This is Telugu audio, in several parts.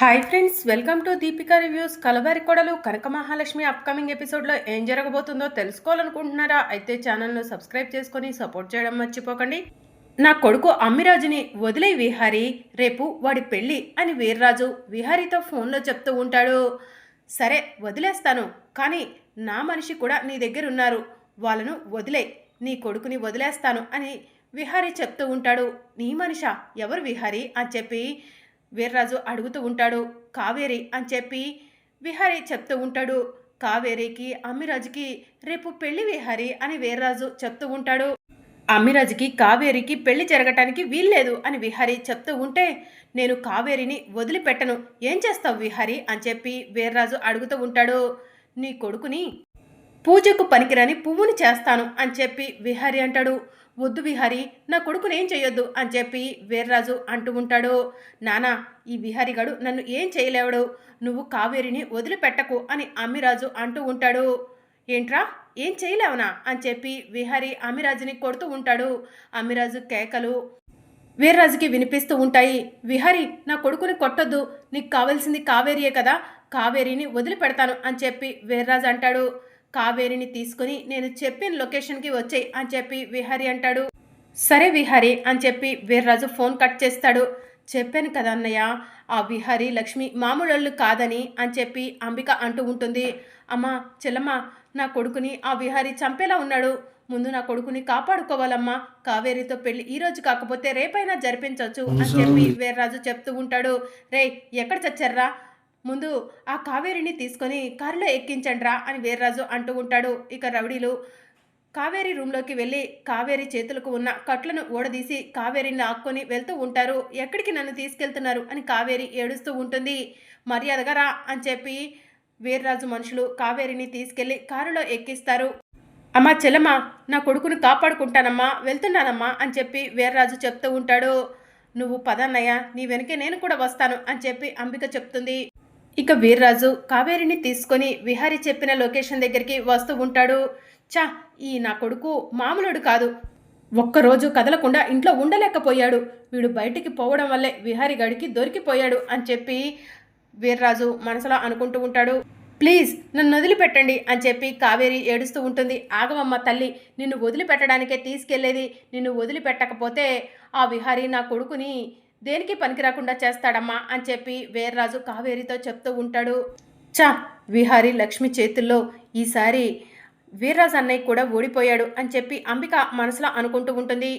Hi friends welcome to Deepika reviews Kalavari Kodalu Kanaka Mahalakshmi upcoming ఎపిసోడ్లో ఏం జరగబోతుందో తెలుసుకోవాలనుకుంటున్నారా? అయితే ఛానల్ను సబ్స్క్రైబ్ చేసుకొని సపోర్ట్ చేయడం మర్చిపోకండి. నా కొడుకు అమ్మిరాజుని వదిలే విహారి రేపు వాడి పెళ్ళి అని వీర్రాజు విహారీతో ఫోన్లో చెప్తూ ఉంటాడు. సరే వదిలేస్తాను కానీ నా మనిషి కూడా నీ దగ్గర ఉన్నారు. వాళ్ళను వదిలే నీ కొడుకుని వదిలేస్తాను అని విహారీ చెప్తూ ఉంటాడు. నీ మనిషా? ఎవరు విహారీ? అని చెప్పి వీర్రాజు అడుగుతూ ఉంటాడు కావేరి అని చెప్పి విహారీ చెప్తూ ఉంటాడు. కావేరికి అమ్మిరాజుకి రేపు పెళ్ళి విహారి అని వీర్రాజు చెప్తూ ఉంటాడు. అమ్మిరాజుకి కావేరికి పెళ్ళి జరగటానికి వీల్లేదు అని విహారి చెప్తూ ఉంటే నేను కావేరిని వదిలిపెట్టను. ఏం చేస్తావు విహారి? అని చెప్పి వీర్రాజు అడుగుతూ ఉంటాడు. నీ కొడుకుని పూజకు పనికిరాని పువ్వుని చేస్తాను అని చెప్పి విహారి అంటాడు. వద్దు విహారీ నా కొడుకుని ఏం చేయొద్దు అని చెప్పి వీర్రాజు అంటూ ఉంటాడు. నానా ఈ విహారీగాడు నన్ను ఏం చేయలేవడు. నువ్వు కావేరిని వదిలిపెట్టకు అని అమ్మిరాజు అంటూ ఉంటాడు. ఏంట్రా? ఏం చేయలేవనా? అని చెప్పి విహారీ అమ్మిరాజుని కొడుతూ ఉంటాడు. అమ్మిరాజు కేకలు వీర్రాజుకి వినిపిస్తూ ఉంటాయి. విహారి నా కొడుకుని కొట్టొద్దు. నీకు కావాల్సింది కావేరియే కదా. కావేరిని వదిలిపెడతాను అని చెప్పి వీర్రాజు అంటాడు. కావేరిని తీసుకుని నేను చెప్పిన లొకేషన్కి వచ్చేయి అని చెప్పి విహారి అంటాడు. సరే విహారి అని చెప్పి వీర్రాజు ఫోన్ కట్ చేస్తాడు. చెప్పాను కదా అన్నయ్య ఆ విహారి లక్ష్మి మామూలు కాదని అని చెప్పి అంబిక అంటూ ఉంటుంది. అమ్మా చెల్లమ్మ నా కొడుకుని ఆ విహారి చంపేలా ఉన్నాడు. ముందు నా కొడుకుని కాపాడుకోవాలమ్మా. కావేరితో పెళ్ళి ఈ రోజు కాకపోతే రేపైనా జరిపించవచ్చు అని చెప్పి వీర్రాజు చెప్తూ ఉంటాడు. రే ఎక్కడ చచ్చారా ముందు ఆ కావేరిని తీసుకొని కారులో ఎక్కించండ్రా అని వీర్రాజు అంటూ ఉంటాడు. ఇక రౌడీలు కావేరి రూమ్లోకి వెళ్ళి కావేరి చేతులకు ఉన్న కట్లను ఓడదీసి కావేరిని ఆక్కొని వెళ్తూ ఉంటారు. ఎక్కడికి నన్ను తీసుకెళ్తున్నారు? అని కావేరి ఏడుస్తూ ఉంటుంది. మర్యాదగా రా అని చెప్పి వీర్రాజు మనుషులు కావేరిని తీసుకెళ్ళి కారులో ఎక్కిస్తారు. అమ్మా చెల్లమ్మ నా కొడుకును కాపాడుకుంటానమ్మా వెళ్తున్నానమ్మా అని చెప్పి వీర్రాజు చెప్తూ ఉంటాడు. నువ్వు పదన్నయ్య నీ వెనకే నేను కూడా వస్తాను అని చెప్పి అంబిక చెప్తుంది. ఇక వీర్రాజు కావేరిని తీసుకొని విహారి చెప్పిన లొకేషన్ దగ్గరికి వస్తూ ఉంటాడు. చా ఈ నా కొడుకు మామూలుడు కాదు. ఒక్కరోజు కదలకుండా ఇంట్లో ఉండలేకపోయాడు. వీడు బయటికి పోవడం వల్లే విహారి గడికి దొరికిపోయాడు అని చెప్పి వీర్రాజు మనసులో అనుకుంటూ ఉంటాడు. ప్లీజ్ నన్ను వదిలిపెట్టండి అని చెప్పి కావేరి ఏడుస్తూ ఉంటుంది. ఆగమమ్మ తల్లి నిన్ను వదిలిపెట్టడానికే తీసుకెళ్ళేది నిన్ను వదిలిపెట్టకపోతే ఆ విహారి నా కొడుకుని దేనికి పనికిరాకుండా చేస్తాడమ్మా అని చెప్పి వీర్రాజు కావేరితో చెప్తూ ఉంటాడు. చా విహారి లక్ష్మి చేతుల్లో ఈసారి వీర్రాజు అన్నయ్య కూడా ఓడిపోయాడు అని చెప్పి అంబిక మనసులో అనుకుంటూ ఉంటుంది.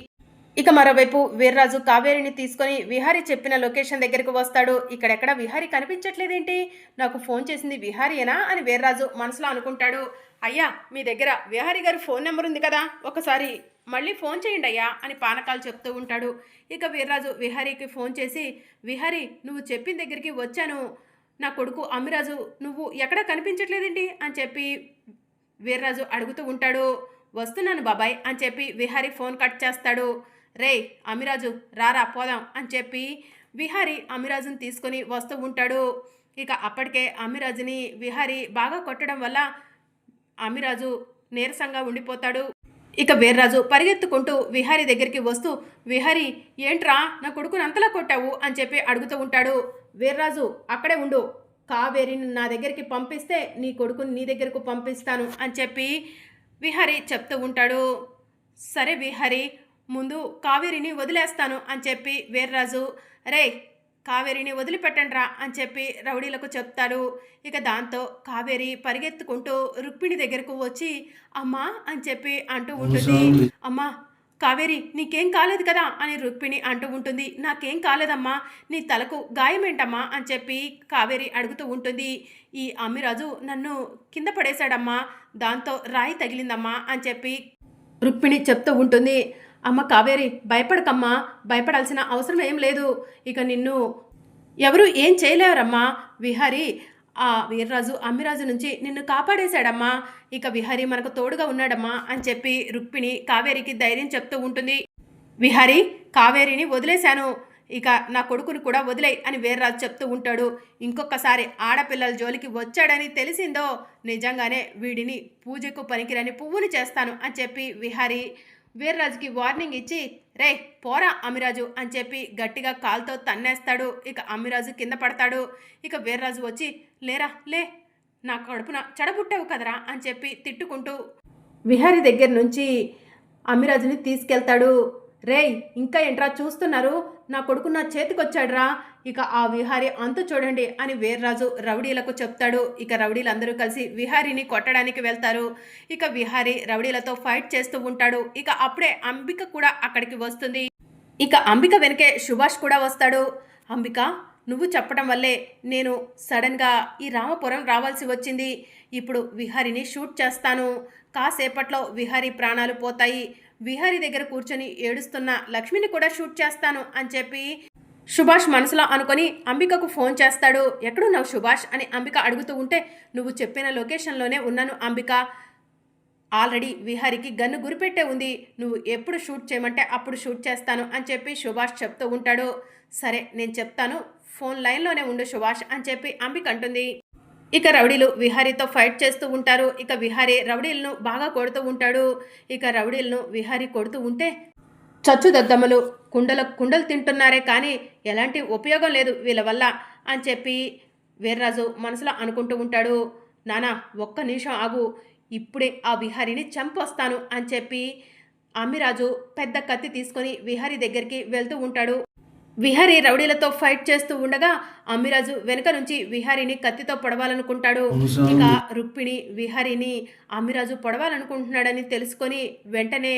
ఇక మరోవైపు వీర్రాజు కావేరిని తీసుకొని విహారి చెప్పిన లొకేషన్ దగ్గరికి వస్తాడు. ఇక్కడెక్కడ విహారి కనిపించట్లేదేంటి? నాకు ఫోన్ చేసింది విహారీయేనా అని వీర్రాజు మనసులో అనుకుంటాడు. అయ్యా మీ దగ్గర విహారీ గారి ఫోన్ నెంబర్ ఉంది కదా ఒకసారి మళ్ళీ ఫోన్ చేయండి అయ్యా అని పానకాలు చెప్తూ ఉంటాడు. ఇక వీర్రాజు విహరికి ఫోన్ చేసి విహరి నువ్వు చెప్పిన దగ్గరికి వచ్చాను. నా కొడుకు అమ్మిరాజు నువ్వు ఎక్కడా కనిపించట్లేదేంటి? అని చెప్పి వీర్రాజు అడుగుతూ ఉంటాడు. వస్తున్నాను బాబాయ్ అని చెప్పి విహారీ ఫోన్ కట్ చేస్తాడు. రే అమిరాజు రారా పోదాం అని చెప్పి విహారి అమిరాజుని తీసుకొని వస్తూ ఉంటాడు. ఇక అప్పటికే అమిరాజుని విహారి బాగా కొట్టడం వల్ల అమిరాజు నీరసంగా ఉండిపోతాడు. ఇక వీర్రాజు పరిగెత్తుకుంటూ విహారీ దగ్గరికి వస్తూ విహారీ ఏంట్రా? నా కొడుకుని అంతలా కొట్టావు? అని చెప్పి అడుగుతూ ఉంటాడు. వీర్రాజు అక్కడే ఉండు. కావేరిని నా దగ్గరికి పంపిస్తే నీ కొడుకుని నీ దగ్గరకు పంపిస్తాను అని చెప్పి విహారీ చెప్తూ ఉంటాడు. సరే విహారీ ముందు కావేరిని వదిలేస్తాను అని చెప్పి వీర్రాజు రే కావేరిని వదిలిపెట్టండ్రా అని చెప్పి రౌడీలకు చెప్తాడు ఇక దాంతో కావేరి పరిగెత్తుకుంటూ రుక్మిణి దగ్గరకు వచ్చి అమ్మా అని చెప్పి అంటూ ఉంటుంది. అమ్మా కావేరి నీకేం కాలేదు కదా అని రుక్మిణి అంటూ ఉంటుంది. నాకేం కాలేదమ్మా నీ తలకు గాయమేంటమ్మా అని చెప్పి కావేరి అడుగుతూ ఉంటుంది. ఈ అమ్మిరాజు నన్ను కింద పడేశాడమ్మా దాంతో రాయి తగిలిందమ్మా అని చెప్పి రుక్మిణి చెప్తూ ఉంటుంది. అమ్మ కావేరి భయపడకమ్మా భయపడాల్సిన అవసరం ఏం లేదు. ఇక నిన్ను ఎవరు ఏం చేయలేరమ్మా. విహారి ఆ వీర్రాజు అమ్మిరాజు నుంచి నిన్ను కాపాడేశాడమ్మా. ఇక విహారి మనకు తోడుగా ఉన్నాడమ్మా అని చెప్పి రుక్మిణి కావేరికి ధైర్యం చెప్తూ ఉంటుంది. విహారి కావేరిని వదిలేశాను. ఇక నా కొడుకుని కూడా వదిలే అని వీర్రాజు చెప్తూ ఉంటాడు. ఇంకొకసారి ఆడపిల్లల జోలికి వచ్చాడని తెలిసిందో నిజంగానే వీడిని పూజకు పనికిరని పువ్వుని చేస్తాను అని చెప్పి విహారి వీర్రాజుకి వార్నింగ్ ఇచ్చి రే పోరా అమిరాజు అని చెప్పి గట్టిగా కాలుతో తన్నేస్తాడు. ఇక అమిరాజు కింద పడతాడు. ఇక వీర్రాజు వచ్చి లేరా లే నా కడుపున చెడబుట్టావు కదరా అని చెప్పి తిట్టుకుంటూ విహారి దగ్గర నుంచి అమిరాజుని తీసుకెళ్తాడు. రేయ్ ఇంకా ఏంట్రా చూస్తున్నారు? నా కొడుకు నా చేతికొచ్చాడ్రా. ఇక ఆ విహారి అంతు చూడండి అని వీర్రాజు రౌడీలకు చెప్తాడు. ఇక రౌడీలందరూ కలిసి విహారిని కొట్టడానికి వెళ్తారు. ఇక విహారి రౌడీలతో ఫైట్ చేస్తూ ఉంటాడు. ఇక అప్పుడే అంబిక కూడా అక్కడికి వస్తుంది. ఇక అంబిక వెనకే సుభాష్ కూడా వస్తాడు. అంబిక నువ్వు చెప్పడం వల్లే నేను సడన్గా ఈ రామపురం రావాల్సి వచ్చింది. ఇప్పుడు విహారిని షూట్ చేస్తాను. కాసేపట్లో విహారి ప్రాణాలు పోతాయి. విహారి దగ్గర కూర్చొని ఏడుస్తున్న లక్ష్మిని కూడా షూట్ చేస్తాను అని చెప్పి సుభాష్ మనసులో అనుకొని అంబికకు ఫోన్ చేస్తాడు. ఎక్కడున్నావు సుభాష్? అని అంబిక అడుగుతూ ఉంటే నువ్వు చెప్పిన లొకేషన్లోనే ఉన్నాను అంబిక. ఆల్రెడీ విహారికి గన్ను గురిపెట్టే ఉంది. నువ్వు ఎప్పుడు షూట్ చేయమంటే అప్పుడు షూట్ చేస్తాను అని చెప్పి సుభాష్ చెప్తూ ఉంటాడు. సరే నేను చెప్తాను. ఫోన్ లైన్లోనే ఉండు సుభాష్ అని చెప్పి అంబిక అంటుంది. ఇక రౌడీలు విహారీతో ఫైట్ చేస్తూ ఉంటారు. ఇక విహారీ రౌడీలను బాగా కొడుతూ ఉంటాడు. ఇక రౌడీలను విహారీ కొడుతూ ఉంటే చచ్చు దద్దమ్మలు కుండల కుండలు తింటున్నారే కానీ ఎలాంటి ఉపయోగం లేదు వీళ్ళ వల్ల అని చెప్పి వీర్రాజు మనసులో అనుకుంటూ ఉంటాడు. నానా ఒక్క నిమిషం ఆగు. ఇప్పుడే ఆ విహారిని చంపొస్తాను అని చెప్పి అమ్మిరాజు పెద్ద కత్తి తీసుకొని విహారీ దగ్గరికి వెళ్తూ ఉంటాడు. విహారీ రౌడీలతో ఫైట్ చేస్తూ ఉండగా అమ్మిరాజు వెనుక నుంచి విహారీని కత్తితో పొడవాలనుకుంటాడు. ఇక రుక్మిణి విహారీని అమ్మిరాజు పొడవాలనుకుంటున్నాడని తెలుసుకొని వెంటనే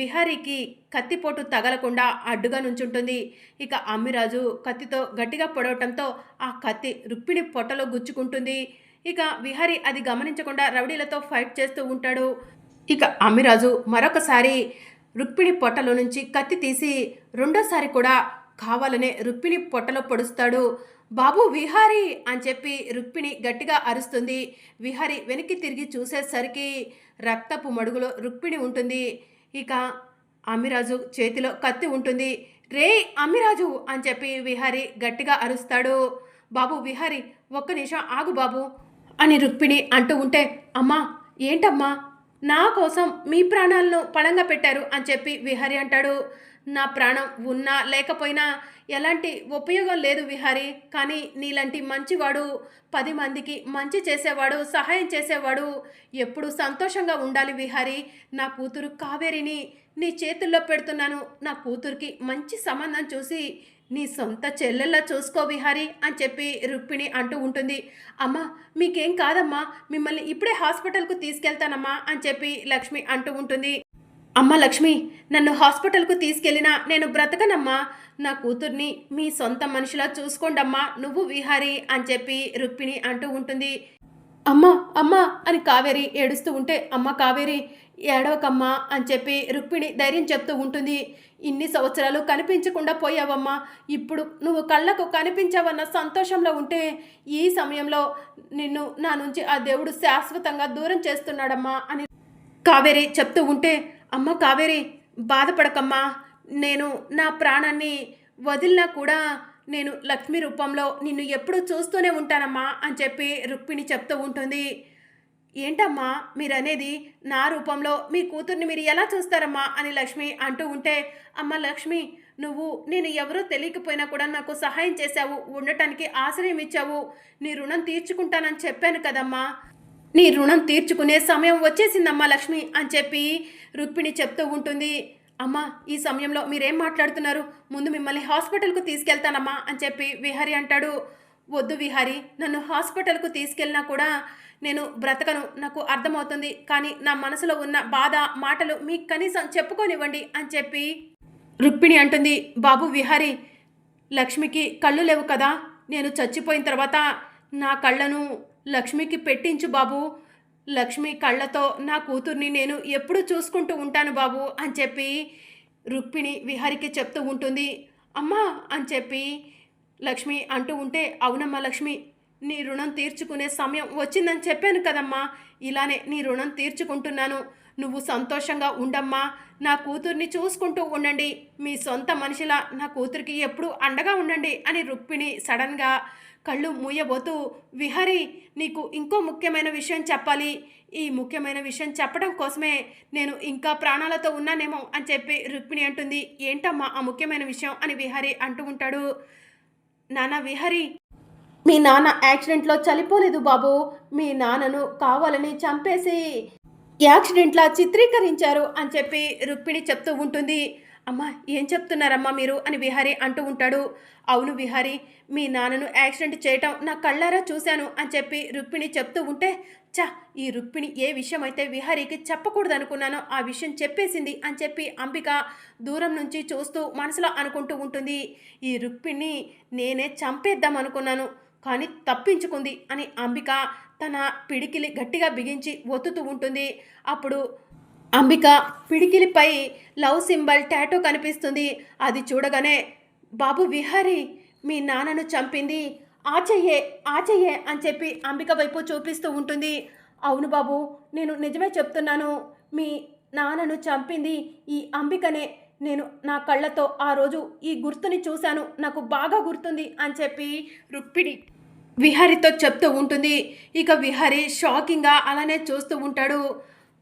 విహారీకి కత్తిపోటు తగలకుండా అడ్డుగా నుంచుంటుంది. ఇక అమ్మిరాజు కత్తితో గట్టిగా పొడవటంతో ఆ కత్తి రుక్మిణి పొట్టలో గుచ్చుకుంటుంది. ఇక విహారీ అది గమనించకుండా రౌడీలతో ఫైట్ చేస్తూ ఉంటాడు. ఇక అమ్మిరాజు మరొకసారి రుక్మిణి పొట్టలో నుంచి కత్తి తీసి రెండోసారి కూడా కావాలనే రుక్మిణి పొట్టలో పొడుస్తాడు. బాబు విహారీ! అని చెప్పి రుక్మిణి గట్టిగా అరుస్తుంది. విహారీ వెనక్కి తిరిగి చూసేసరికి రక్తపు మడుగులో రుక్మిణి ఉంటుంది. ఇక అమిరాజు చేతిలో కత్తి ఉంటుంది. రే అమిరాజు! అని చెప్పి విహారి గట్టిగా అరుస్తాడు. బాబు విహారి ఒక్క నిమిషం ఆగు బాబు! అని రుక్మిణి అంటూ ఉంటే అమ్మా ఏంటమ్మా? నా కోసం మీ ప్రాణాలను పణంగా పెట్టారు అని చెప్పి విహారి అంటాడు. నా ప్రాణం ఉన్నా లేకపోయినా ఎలాంటి ఉపయోగం లేదు విహారీ. కానీ నీలాంటి మంచివాడు పది మందికి మంచి చేసేవాడు సహాయం చేసేవాడు ఎప్పుడు సంతోషంగా ఉండాలి విహారీ. నా కూతురు కావేరిని నీ చేతుల్లో పెడుతున్నాను. నా కూతురికి మంచి సంబంధం చూసి నీ సొంత చెల్లెల్లా చూసుకో విహారీ అని చెప్పి రుక్మిణి అంటూ ఉంటుంది. అమ్మా మీకేం కాదమ్మా మిమ్మల్ని ఇప్పుడే హాస్పిటల్కు తీసుకెళ్తానమ్మా అని చెప్పి లక్ష్మి అంటూ ఉంటుంది. అమ్మ లక్ష్మి నన్ను హాస్పిటల్కు తీసుకెళ్ళినా నేను బ్రతకనమ్మా. నా కూతుర్ని మీ సొంత మనిషిలా చూసుకోండమ్మా నువ్వు విహారి అని చెప్పి రుక్మిణి అంటూ ఉంటుంది. అమ్మ అమ్మ అని కావేరి ఏడుస్తూ ఉంటే అమ్మ కావేరి ఏడవకమ్మా అని చెప్పి రుక్మిణి ధైర్యం చెప్తూ ఉంటుంది. ఇన్ని సంవత్సరాలు కనిపించకుండా పోయావమ్మా. ఇప్పుడు నువ్వు కళ్ళకు కనిపించావన్న సంతోషంలో ఉంటే ఈ సమయంలో నిన్ను నా నుంచి ఆ దేవుడు శాశ్వతంగా దూరం చేస్తున్నాడమ్మా అని కావేరి చెప్తూ ఉంటే అమ్మ కావేరి బాధపడకమ్మా. నేను నా ప్రాణాన్ని వదిలినా కూడా నేను లక్ష్మి రూపంలో నిన్ను ఎప్పుడూ చూస్తూనే ఉంటానమ్మా అని చెప్పి రుక్మిణి చెప్తూ ఉంటుంది. ఏంటమ్మా మీరనేది? నా రూపంలో మీ కూతుర్ని మీరు ఎలా చూస్తారమ్మా అని లక్ష్మి అంటూ ఉంటే అమ్మ లక్ష్మి నువ్వు నేను ఎవరో తెలియకపోయినా కూడా నాకు సహాయం చేశావు ఉండటానికి ఆశ్రయం ఇచ్చావు నీ రుణం తీర్చుకుంటానని చెప్పాను కదమ్మా. నీ రుణం తీర్చుకునే సమయం వచ్చేసిందమ్మా లక్ష్మి అని చెప్పి రుక్మిణి చెప్తూ ఉంటుంది. అమ్మా ఈ సమయంలో మీరేం మాట్లాడుతున్నారు? ముందు మిమ్మల్ని హాస్పిటల్కు తీసుకెళ్తానమ్మా అని చెప్పి విహారి అంటాడు. వద్దు విహారి నన్ను హాస్పిటల్కు తీసుకెళ్ళినా కూడా నేను బ్రతకను నాకు అర్థమవుతుంది. కానీ నా మనసులో ఉన్న బాధ మాటలు మీకు కనీసం చెప్పుకోనివ్వండి అని చెప్పి రుక్మిణి అంటుంది. బాబు విహారి లక్ష్మికి కళ్ళు లేవు కదా? నేను చచ్చిపోయిన తర్వాత నా కళ్ళను లక్ష్మికి పెట్టించు బాబు. లక్ష్మి కళ్ళతో నా కూతుర్ని నేను ఎప్పుడు చూసుకుంటూ ఉంటాను బాబు అని చెప్పి రుక్మిణి విహారికి చెప్తూ ఉంటుంది. అమ్మా అని చెప్పి లక్ష్మి అంటూ ఉంటే అవునమ్మా లక్ష్మి నీ రుణం తీర్చుకునే సమయం వచ్చిందని చెప్పాను కదమ్మా. ఇలానే నీ రుణం తీర్చుకుంటున్నాను. నువ్వు సంతోషంగా ఉండమ్మా. నా కూతుర్ని చూసుకుంటూ ఉండండి. మీ సొంత మనిషిలా నా కూతురికి ఎప్పుడూ అండగా ఉండండి అని రుక్మిణి సడన్గా కళ్ళు మూయబోతూ విహరి నీకు ఇంకో ముఖ్యమైన విషయం చెప్పాలి. ఈ ముఖ్యమైన విషయం చెప్పడం కోసమే నేను ఇంకా ప్రాణాలతో ఉన్నానేమో అని చెప్పి రుక్మిణి అంటుంది. ఏంటమ్మా ఆ ముఖ్యమైన విషయం? అని విహరి అంటూ ఉంటాడు. నాన్న విహరి మీ నాన్న యాక్సిడెంట్లో చనిపోలేదు బాబు. మీ నాన్నను కావాలని చంపేసి యాక్సిడెంట్లా చిత్రీకరించారు అని చెప్పి రుక్మిణి చెప్తూ ఉంటుంది. అమ్మా ఏం చెప్తున్నారమ్మా మీరు అని విహారి అంటూ ఉంటాడు. అవును విహారి మీ నాన్నను యాక్సిడెంట్ చేయటం నా కళ్ళారా చూశాను అని చెప్పి రుక్మిణి చెప్తూ ఉంటే చా ఈ రుక్మిణి ఏ విషయం అయితే విహారీకి చెప్పకూడదు అనుకున్నానో ఆ విషయం చెప్పేసింది అని చెప్పి అంబిక దూరం నుంచి చూస్తూ మనసులో అనుకుంటూ ఉంటుంది. ఈ రుక్మిణి నేనే చంపేద్దాం అనుకున్నాను కానీ తప్పించుకుంది అని అంబిక తన పిడికిలి గట్టిగా బిగించి ఒత్తుతూ ఉంటుంది. అప్పుడు అంబిక పిడికిలిపై లవ్ సింబల్ టాటో కనిపిస్తుంది. అది చూడగానే బాబు విహారీ మీ నాన్నను చంపింది. ఆ చెయ్యే ఆ చెయ్యే అని చెప్పి అంబిక వైపు చూపిస్తూ ఉంటుంది. అవును బాబు నేను నిజమే చెప్తున్నాను. మీ నాన్నను చంపింది ఈ అంబికనే. నేను నా కళ్ళతో ఆ రోజు ఈ గుర్తుని చూశాను. నాకు బాగా గుర్తుంది అని చెప్పి రుక్పిడి విహారితో చెప్తూ ఉంటుంది. ఇక విహారి షాకింగ్గా అలానే చూస్తూ ఉంటాడు.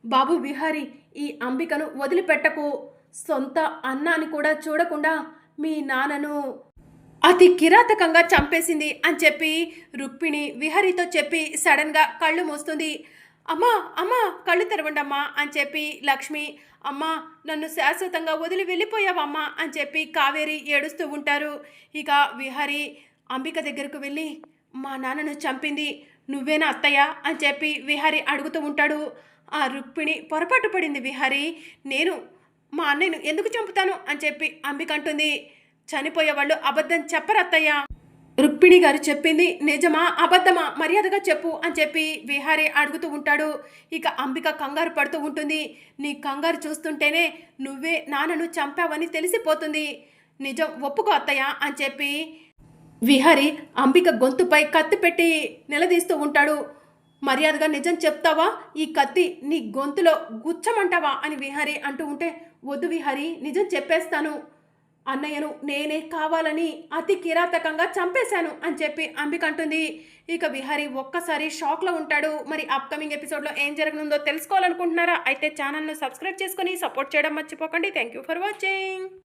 బాబు విహారి ఈ అంబికను వదిలిపెట్టకు. సొంత అన్నాన్ని కూడా చూడకుండా మీ నాన్నను అతి కిరాతకంగా చంపేసింది అని చెప్పి రుక్మిణి విహారితో చెప్పి సడన్గా కళ్ళు మూస్తుంది. అమ్మా అమ్మా కళ్ళు తెరవండమ్మా అని చెప్పి లక్ష్మి అమ్మా నన్ను శాశ్వతంగా వదిలి వెళ్ళిపోయావమ్మా అని చెప్పి కావేరి ఏడుస్తూ ఉంటారు. ఇక విహారి అంబిక దగ్గరకు వెళ్ళి మా నాన్నను చంపింది నువ్వేనా అత్తయ్య అని చెప్పి విహారి అడుగుతూ ఉంటాడు. ఆ రుక్మిణి పొరపాటు పడింది విహారి. నేను మా అన్నయ్యను ఎందుకు చంపుతాను అని చెప్పి అంబిక అంటుంది. చనిపోయే వాళ్ళు అబద్ధం చెప్పరు అత్తయ్య. రుక్మిణి గారు చెప్పింది నిజమా అబద్ధమా? మర్యాదగా చెప్పు అని చెప్పి విహారీ అడుగుతూ ఉంటాడు. ఇక అంబిక కంగారు పడుతూ ఉంటుంది. నీ కంగారు చూస్తుంటేనే నువ్వే నాన్నను చంపావని తెలిసిపోతుంది. నిజం ఒప్పుకో అత్తయ్య అని చెప్పి విహారి అంబిక గొంతుపై కత్తి పెట్టి నిలదీస్తూ ఉంటాడు. మర్యాదగా నిజం చెప్తావా? ఈ కత్తి నీ గొంతులో గుచ్చమంటావా? అని విహారి అంటూ ఉంటే వద్దు విహారి నిజం చెప్పేస్తాను. అన్నయ్యను నేనే కావాలని అతి కిరాతకంగా చంపేశాను అని చెప్పి అంబిక అంటుంది. ఇక విహారి ఒక్కసారి షాక్లో ఉంటాడు. మరి అప్కమింగ్ ఎపిసోడ్లో ఏం జరగనుందో తెలుసుకోవాలనుకుంటున్నారా? అయితే ఛానల్ను సబ్స్క్రైబ్ చేసుకొని సపోర్ట్ చేయడం మర్చిపోకండి. Thank you for watching